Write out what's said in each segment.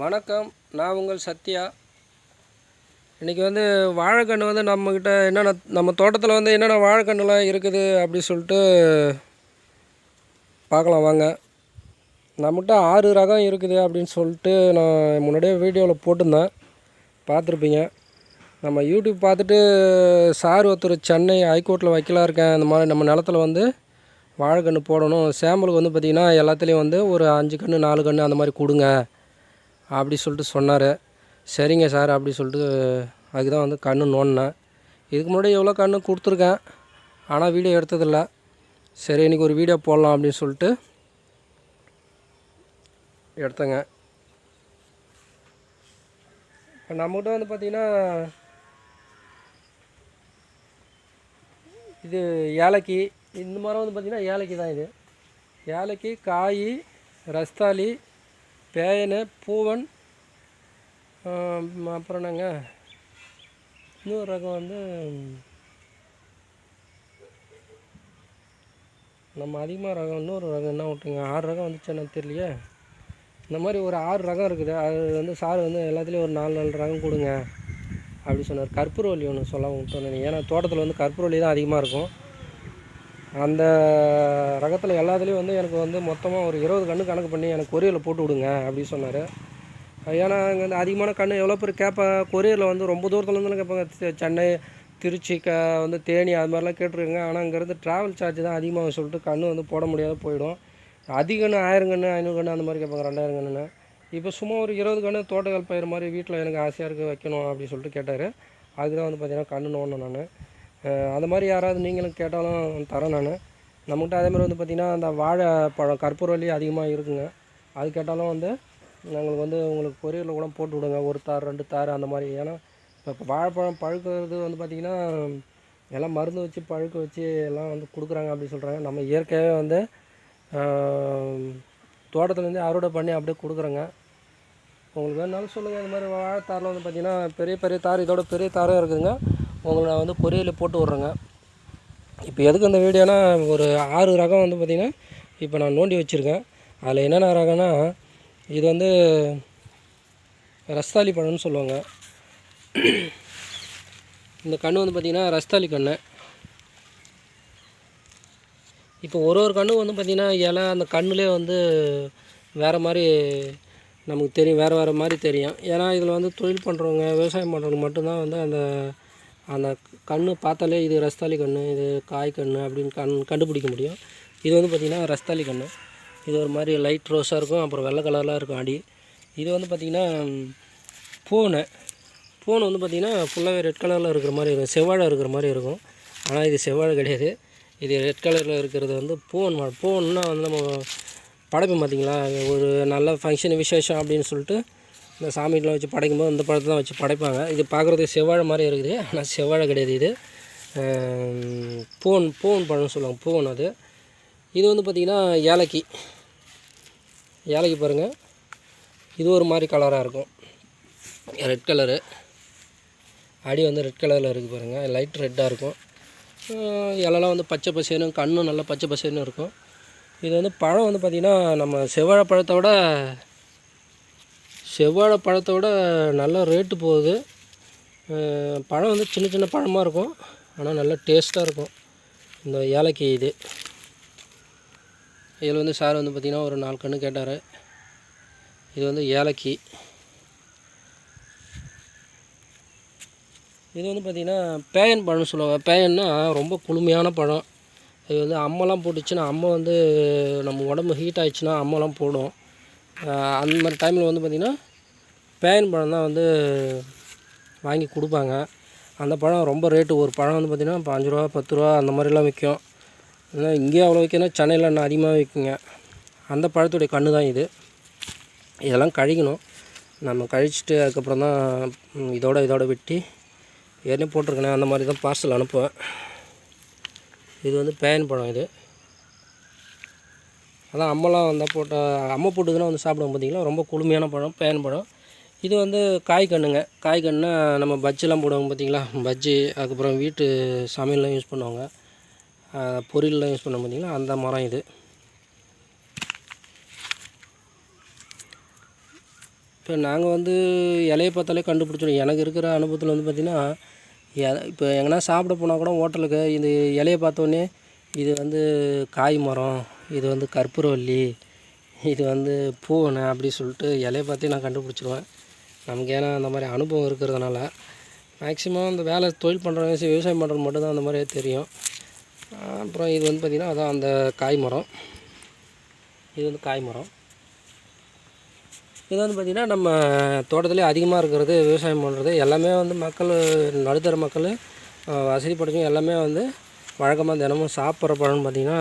வணக்கம் நான் உங்கள் சத்யா. இன்றைக்கி வந்து வாழைக்கன்று வந்து நம்மக்கிட்ட என்னென்ன நம்ம தோட்டத்தில் வந்து என்னென்ன வாழைக்கன்றுலாம் இருக்குது அப்படி சொல்லிட்டு பார்க்கலாம் வாங்க. நம்மகிட்ட ஆறு ரகம் இருக்குது அப்படின்னு சொல்லிட்டு நான் முன்னாடியே வீடியோவில் போட்டிருந்தேன். பார்த்துருப்பீங்க. நம்ம யூடியூப் பார்த்துட்டு சார் ஒருத்தர் சென்னை ஹைகோர்ட்டில் வைக்கலாக இருக்கேன் இந்த மாதிரி நம்ம நிலத்துல வந்து வாழைக்கன்று போடணும். சாம்பிளுக்கு வந்து பார்த்திங்கன்னா எல்லாத்துலேயும் வந்து ஒரு அஞ்சு கன்று நாலு கன்று அந்த மாதிரி கொடுங்க. அப்படி சொல்லிட்டு சொன்னார். சரிங்க சார் அப்படி சொல்லிட்டு அதுக்கு தான் வந்து கண்ணு நோண்டினேன். இதுக்கு முன்னாடி எவ்வளோ கண்ணு கொடுத்துருக்கேன் ஆனால் வீடியோ எடுத்ததில்ல. சரி இன்றைக்கி ஒரு வீடியோ போடலாம் அப்படின்னு சொல்லிட்டு எடுத்தேங்க. இப்போ நம்மகிட்ட வந்து பார்த்திங்கன்னா இது ஏலக்கி இந்த மரம் வந்து பார்த்திங்கன்னா ஏலக்கி தான் இது. ஏலக்கி காய் ரஸ்தாளி பேயனு பூவன் அப்புறம் என்னங்க? இன்னொரு ரகம் வந்து நம்ம அதிகமாக ரகம் இன்னொரு ரகம் என்ன விட்டுங்க? ஆறு ரகம் வந்துச்சு எனக்கு தெரியலையே. இந்த மாதிரி ஒரு ஆறு ரகம் இருக்குது. அது வந்து சார் வந்து எல்லாத்துலேயும் ஒரு நாலு நாலு ரகம் கொடுங்க. அப்படி சொன்னார். கற்பூரவல்லி ஒன்று சொல்ல விட்டோம். ஏன்னா தோட்டத்தில் வந்து கற்பூரவல்லி தான் அதிகமாக இருக்கும். அந்த ரகத்தில் எல்லாத்துலேயும் வந்து எனக்கு வந்து மொத்தமாக ஒரு இருபது கன்று கணக்கு பண்ணி எனக்கு கொரியரில் போட்டு விடுங்க அப்படின்னு சொன்னார். ஏன்னா இங்கே வந்து அதிகமான கன்று எவ்வளோ பேர் கேட்பேன் கொரியரில் வந்து ரொம்ப தூரத்துலேருந்து கேட்பாங்க சென்னை திருச்சி க வந்து தேனி அது மாதிரிலாம் கேட்டிருக்காங்க. ஆனால் அங்கேருந்து ட்ராவல் சார்ஜ் தான் அதிகமாக சொல்லிட்டு கன்று வந்து போட முடியாத போயிடும். அதிக கன்று ஆயிரம் கன்று ஐநூறு கன்று அந்த மாதிரி கேட்பாங்க ரெண்டாயிரம் கன்றுன்னு இப்போ சும்மா ஒரு இருபது கன்று தோட்டக்கால் பயிர் மாதிரி வீட்டில் எனக்கு ஆசையாக இருக்குது வைக்கணும் அப்படின்னு சொல்லிட்டு கேட்டார். அதுக்கு தான் வந்து பார்த்தீங்கன்னா கன்று நோண்டணும் நான். அது மாதிரி யாராவது நீங்களும் கேட்டாலும் தரேன் நான். நம்மகிட்ட அதே மாதிரி வந்து பார்த்திங்கன்னா அந்த வாழைப்பழம் கற்பூரவல்லி அதிகமாக இருக்குங்க. அது கேட்டாலும் வந்து நாங்களுக்கு வந்து உங்களுக்கு பொரியலில் கூட போட்டு விடுங்க. ஒரு தார் ரெண்டு தார் அந்த மாதிரி. ஏன்னா இப்போ வாழைப்பழம் பழுக்கிறது வந்து பார்த்திங்கன்னா எல்லாம் மருந்து வச்சு பழுக்க வச்சு எல்லாம் வந்து கொடுக்குறாங்க அப்படின்னு சொல்கிறாங்க நம்ம இயற்கையாகவே வந்து தோட்டத்துலேருந்து அறுவடை பண்ணி அப்படியே கொடுக்குறோங்க. உங்களுக்கு வேணாலும் சொல்லுங்கள் இந்த மாதிரி வாழைத்தாரில் வந்து பார்த்திங்கன்னா பெரிய பெரிய தார் இதோட பெரிய தாரும் இருக்குதுங்க. உங்களுக்கு நான் வந்து பொரியலில் போட்டு விட்றேங்க. இப்போ எதுக்கு அந்த வீடியோனா ஒரு ஆறு ரகம் வந்து பார்த்திங்கன்னா இப்போ நான் நோண்டி வச்சுருக்கேன். அதில் என்னென்ன ரகம்னா இது வந்து ரஸ்தாளி பழம்னு சொல்லுவாங்க. இந்த கன்று வந்து பார்த்திங்கன்னா ரஸ்தாளி கன்று இப்போ ஒரு ஒரு கன்று வந்து பார்த்திங்கன்னா இலை அந்த கண்ணுலேயே வந்து வேறு மாதிரி நமக்கு தெரியும் வேறு வேறு மாதிரி தெரியும். ஏன்னா இதில் வந்து தொழில் பண்ணுறவங்க விவசாயம் பண்ணுறவங்க மட்டும்தான் வந்து அந்த அந்த கன்று பார்த்தாலே இது ரஸ்தாலி கன்று இது காய் கன்று அப்படின்னு கண் கண்டுபிடிக்க முடியும். இது வந்து பார்த்திங்கன்னா ரஸ்தாலி கன்று இது ஒரு மாதிரி லைட் ரோஸாக இருக்கும் அப்புறம் வெள்ளை கலர்லாம் இருக்கும் அடி. இது வந்து பார்த்திங்கன்னா பூனை. பூனை வந்து பார்த்திங்கன்னா ஃபுல்லாகவே ரெட் கலரில் இருக்கிற மாதிரி இருக்கும் செவ்வாழை இருக்கிற மாதிரி இருக்கும். ஆனால் இது செவ்வாழை கிடையாது. இது ரெட் கலரில் இருக்கிறது வந்து பூவன் மரம் பூவன்னா வந்து நம்ம படைப்போம் பார்த்தீங்களா? ஒரு நல்ல ஃபங்க்ஷன் விசேஷம் அப்படின்னு சொல்லிட்டு இந்த சாமிக்கெலாம் வச்சு படைக்கும்போது அந்த பழத்தை தான் வச்சு படைப்பாங்க. இது பார்க்குறதுக்கு செவ்வாழை மாதிரி இருக்குது. ஆனால் செவ்வாழை கிடையாது இது. பூன் பூவன் பழம்னு சொல்லுவாங்க. பூன் அது. இது வந்து பார்த்திங்கன்னா ஏலக்கி. ஏலக்கி பாருங்கள் இது ஒரு மாதிரி கலராக இருக்கும். ரெட் கலரு அடி வந்து ரெட் கலரில் இருக்குது பாருங்கள் லைட் ரெட்டாக இருக்கும். இலலாம் வந்து பச்சை பசேனும் கண்ணும் நல்லா பச்சை பசேன்னு இருக்கும். இது வந்து பழம் வந்து பார்த்திங்கன்னா நம்ம செவ்வாழை பழத்தை விட செவ்வாழை பழத்தை விட நல்ல ரேட்டு போகுது. பழம் வந்து சின்ன சின்ன பழமாக இருக்கும். ஆனால் நல்ல டேஸ்ட்டாக இருக்கும். இந்த ஏலக்கி இது. இதில் வந்து சார் வந்து பார்த்திங்கன்னா ஒரு நாலு கன்று கேட்டார். இது வந்து ஏலக்கி இது வந்து பார்த்திங்கன்னா பேயன் பழம்னு சொல்லுவாங்க. பேயன்னா ரொம்ப குளுமையான பழம். இது வந்து அம்மெல்லாம் போட்டுச்சுன்னா அம்மை வந்து நம்ம உடம்பு ஹீட் ஆயிடுச்சுன்னா அம்மெல்லாம் போடும். அந்த மாதிரி டைமில் வந்து பார்த்திங்கன்னா பேயன் பழம் தான் வந்து வாங்கி கொடுப்பாங்க. அந்த பழம் ரொம்ப ரேட்டு ஒரு பழம் வந்து பார்த்திங்கன்னா இப்போ அஞ்சு ரூபா பத்து ரூபா அந்த மாதிரிலாம் விற்கும் ஏன்னா இங்கேயே அவ்வளோ விற்கணும் சென்னையில் இன்னும் அதிகமாக விற்குங்க அந்த பழத்துடைய கன்று தான் இது. இதெல்லாம் கழிக்கணும் நம்ம கழிச்சிட்டு அதுக்கப்புறம் தான் இதோட இதோட வெட்டி ஏற்கனவே போட்டிருக்கேனே அந்த மாதிரி தான் பார்சல் அனுப்புவேன். இது வந்து பேன் பழம் இது. அதான் அம்மெல்லாம் வந்தால் போட்ட அம்மை போட்டுதுன்னா வந்து சாப்பிடுவோம் பார்த்திங்கன்னா ரொம்ப குளுமையான பழம் பேன் பழம். இது வந்து காய் கண்ணுங்க காய் கண்ணுனா நம்ம பஜ்ஜிலாம் போடுவாங்க பார்த்திங்களா பஜ்ஜி அதுக்கப்புறம் வீட்டு சமையல்லாம் யூஸ் பண்ணுவாங்க. பொரியல்லாம் யூஸ் பண்ண பார்த்திங்களா அந்த மரம் இது. இப்போ நாங்கள் வந்து இலையை பார்த்தாலே கண்டுபிடிச்சிடும் எனக்கு இருக்கிற அனுபவத்தில் வந்து பார்த்திங்கன்னா எ- இப்போ எங்கன்னா சாப்பிட போனால் கூட ஹோட்டலுக்கு இந்த இலையை பார்த்தோன்னே இது வந்து காய் மரம் இது வந்து கற்பூரவல்லி இது வந்து பூவனை அப்படி சொல்லிட்டு இலையை பார்த்தே நான் கண்டுபிடிச்சிருவேன். நமக்கு ஏன்னா அந்த மாதிரி அனுபவம் இருக்கிறதுனால மேக்ஸிமம் அந்த வேலை தொழில் பண்ணுறவங்க விவசாயம் பண்ணுறது மட்டும்தான் அந்த மாதிரியே தெரியும். அப்புறம் இது வந்து பார்த்திங்கன்னா அதான் அந்த காய் மரம். இது வந்து காய் மரம். இது வந்து பார்த்திங்கன்னா நம்ம தோட்டத்திலே அதிகமாக இருக்கிறது விவசாயம் பண்ணுறது எல்லாமே வந்து மக்கள் நடுத்தர மக்கள் வசதி படைச்சவங்க எல்லாமே வந்து வழக்கமாக தினமும் சாப்பிட்ற பழம்னு பார்த்திங்கன்னா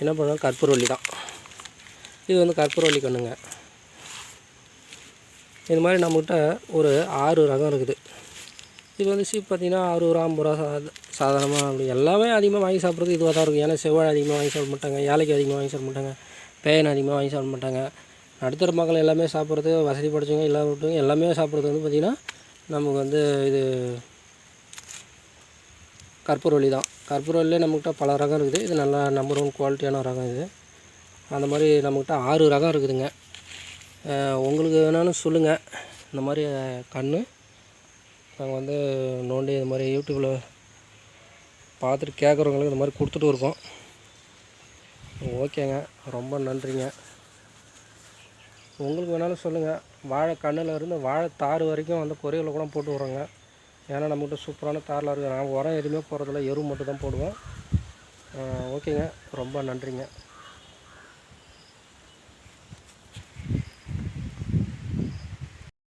என்ன பழம்? கற்பூரவள்ளி தான். இது வந்து கற்பூரவள்ளி கண்ணுங்க. இது மாதிரி நம்மக்கிட்ட ஒரு ஆறு ரகம் இருக்குது. இது வந்து சீப் பார்த்திங்கன்னா ஆறு ரூபா ஐம்பது ரூபா சாத சாதாரணமாக அப்படி எல்லாமே அதிகமாக வாங்கி சாப்பிட்றது இதுவாக தான் இருக்கும். ஏன்னா செவ்வாய் அதிகமாக வாங்கி சாப்பிட மாட்டாங்க ஏழைக்கு அதிகமாக வாங்கி சாப்பிட மாட்டாங்க பேயன் அதிகமாக வாங்கி சாப்பிட மாட்டாங்க. நடுத்தர மக்கள் எல்லாமே சாப்பிட்றது வசதி படைச்சவங்க எல்லா விட்டுவங்க எல்லாமே சாப்பிட்றது வந்து பார்த்திங்கன்னா நமக்கு வந்து இது கற்பூரவள்ளி தான். கற்பூரவள்ளியே நம்மக்கிட்ட பல ரகம் இருக்குது. இது நல்லா நம்பர் ஒன் குவாலிட்டியான ரகம் இது. அந்த மாதிரி நம்மக்கிட்ட ஆறு ரகம் இருக்குதுங்க. உங்களுக்கு வேணாலும் சொல்லுங்கள் இந்த மாதிரி கன்று நாங்கள் வந்து நோண்டி இது மாதிரி யூடியூப்பில் பார்த்துட்டு கேட்குறவங்களுக்கு இந்த மாதிரி கொடுத்துட்டு இருக்கோம். ஓகேங்க. ரொம்ப நன்றிங்க. உங்களுக்கு வேணாலும் சொல்லுங்கள் வாழை கண்ணில் இருந்து வாழை தார் வரைக்கும் வந்து பொரியலில் கூட போட்டு விட்றோங்க. ஏன்னா நம்மகிட்ட சூப்பரான தாரில் இருக்குது நாங்கள் உரம் எதுவுமே போடுறதில்ல. எரு மட்டும் தான் போடுவோம் ஓகேங்க. ரொம்ப நன்றிங்க.